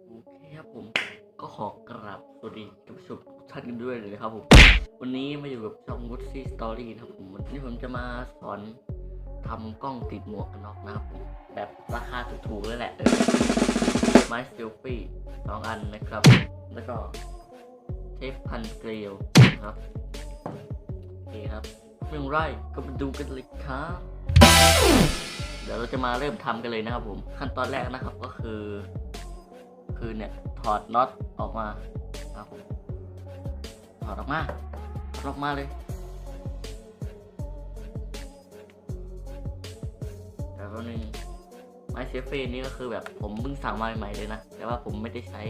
โอเคครับผมก็ขอกราบสวัสดีท่านผู้ชมทุกท่านกันด้วยเลยนะครับผม วันนี้มาอยู่กับช่อง w o o d s y Story นะครับผมวันนี้ผมจะมาสอนทำกล้องติดหมวกกันน็อกนะครับผมแบบราคาถูกๆเลยแหละเออไม้เซลฟี่สองอันนะครับ แล้วก็เทปพันเกลียวนะครับโอเคครับไม่เป็นไรก็มาดูกันเลยครับเดี๋ยวเราจะมาเริ่มทำกันเลยนะครับผม ขั้นตอนแรกนะครับก็คือ คือเนี่ยถอดน็อตออกมาครับถอดออกมาถอดออกมาเลยแต่แป๊บนึงไม้เซฟเฟนนี่ก็คือแบบผมเพิ่งสั่งมาใหม่เลยนะ แต่ว่าผมไม่ได้ใช้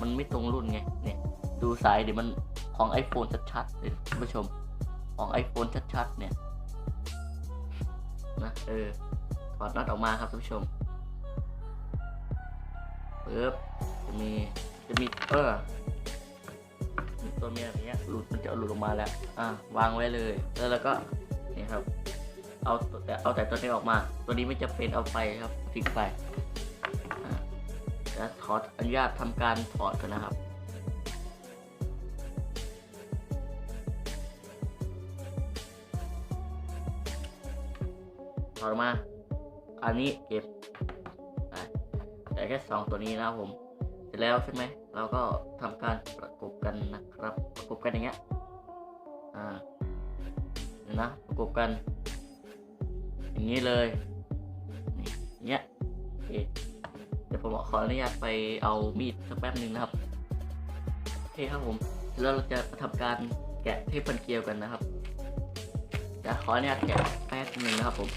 มันไม่ตรงรุ่นไงเนี่ยดูสายเดี๋ยวมันของ iPhone ชัดๆเลยท่านผู้ชมของ iPhone ชัดๆเนี่ยนะเออถอดน็อตออกมาครับท่านผู้ชมปึ๊บ มีจะมีเออมีตัวเมียอย่างเงี้ยหลุดมันจะหลุดออกมาแล้ว อะวางไว้เลยแล้วเราก็นี่ครับ เอาแต่เอาแต่ตัวนี้ออกมา ตัวนี้ไม่จะเป็นเอาไปครับทิ้งไปอะถอดอนุญาตทำการถอดกันนะครับถอดมา อันนี้เก็บแต่แค่สองตัวนี้นะครับผม ร็จแล้วใช่ไหมเราก็ทำการประกบกันนะครับ ประกบกันอย่างเงี้ยอ่าเดี๋ยนะประกบกัน อย่างนี้เลยนี่ยเงี้ยโอเคเดี๋ยวผมขออนุญาตไปเอามีดสักแป๊บหนึ่งนะครับโอเคครับผมแล้วเราจะทำการแกะเทปพันเกลียวกันนะครับจะขออนุญาตแกะแป๊บหนึ่งนะครับผม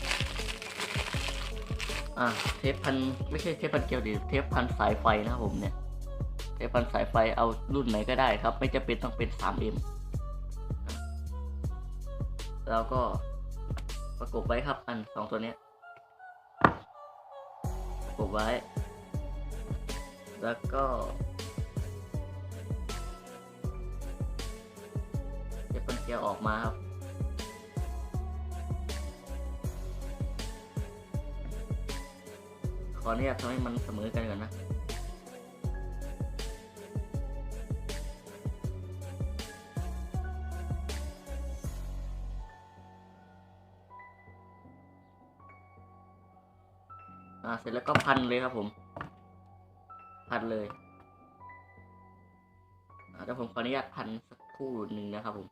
อ่าเทปพันไม่ใช่เทปพันเกลียวดิเทปพันสายไฟนะครับผมเนี่ย เทปพันสายไฟเอารุ่นไหนก็ได้ครับ ไม่จำเป็นต้องเป็น 3M แล้วก็ประกบไว้ครับอันสองตัวนี้ประกบไว้ แล้วก็เปพันเกลียวออกมาครับขออนุญาตทำให้มันเสมอกันก่อนนะ อ่าเสร็จแล้วก็พันเลยครับผม พันเลยอ่าเดี๋ยวผมขออนุญาตพันสักครู่หนึ่งนะครับผม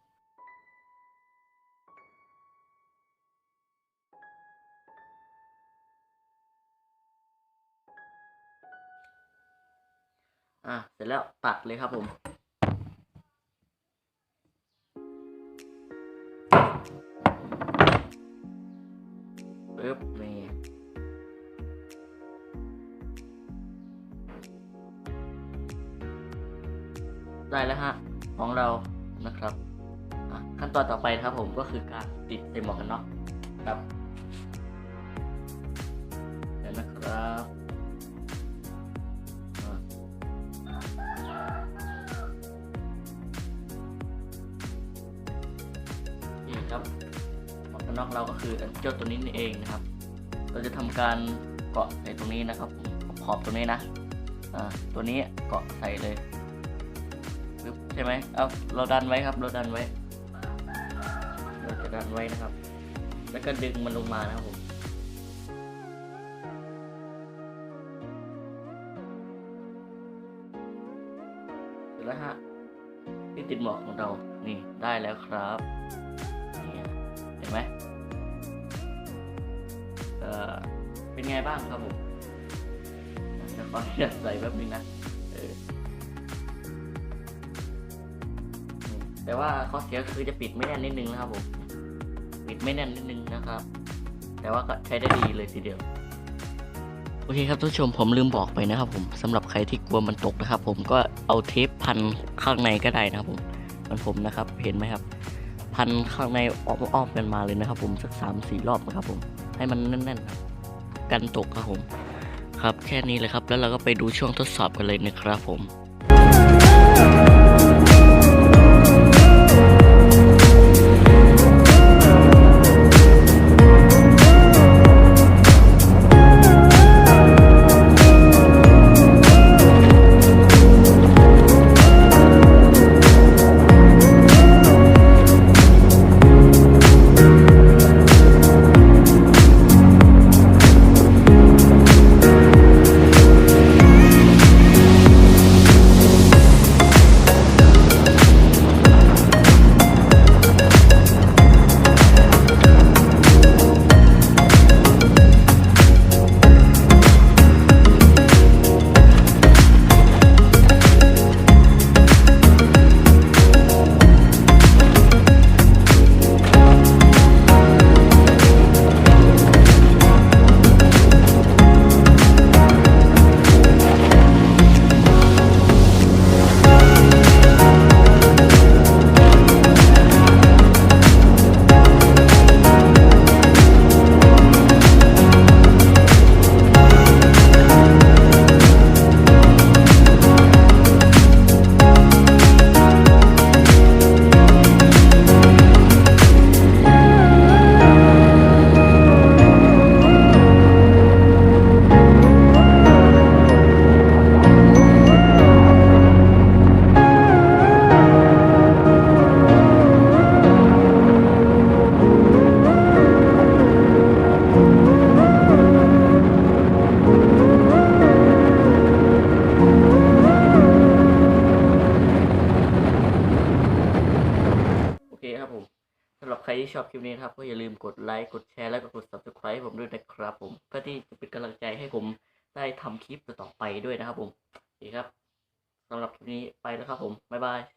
อะเสร็จแล้วตัดเลยครับผม ได้แล้วฮะของเรานะครับขั้นตอนต่อไปครับผมก็คือการติดใส่หมวกกันน็อกครับเดี๋ยวนะครับนี่ครับหมวกกันน็อกเราก็คือเจ้าตัวนี้นี่เองนะครับ เราจะทำการเกาะใส่ตรงนี้นะครับขอบตรงนี้นะตัวนี้เกาะใส่เลย ใช่ไหมเอาเราดันไว้ครับ เราดันไว้ เราจะดันไว้นะครับ แล้วก็ดึงมันลงมานะครับผมเสร็จแล้วฮะที่ติดหมวกของเรา นี่ได้แล้วครับนี่เห็นไหมเอ่อเป็นไงบ้างครับผมจะขออนุญาตใส่แป๊บนึงนะ แต่ว่าข้อเสียคือจะปิดไม่แน่นนิดนึงนะครับผมปิดไม่แน่นนิดนึงนะครับ แต่ว่าก็ใช้ได้ดีเลยทีเดียวโอเคครับท่านผู้ชมผมลืมบอกไปนะครับผมสำหรับใครที่กลัวมันตกนะครับ ผมก็เอาเทปพันข้างในก็ได้นะครับผมมันผมนะครับเห็นไหมครับ พันข้างในอ้อมๆกันมาเลยนะครับ ผมสักสามสี่รอบนะครับผมให้มันแน่นๆกันตกครับผมครับแค่นี้เลยครับแล้วเราก็ไปดูช่วงทดสอบกันเลยนะครับผม ชอบคลิปนี้นะครับก็อย่าลืมกดไลค์กดแชร์แล้วก็กด subscribe ผมด้วยนะครับ ผมเพื่อที่จะเป็นกำลังใจให้ผมได้ทำคลิปต่อไปด้วยนะครับ ผมโอเคครับสำหรับคลิปนี้ไปแล้วครับ ผมบ๊ายบาย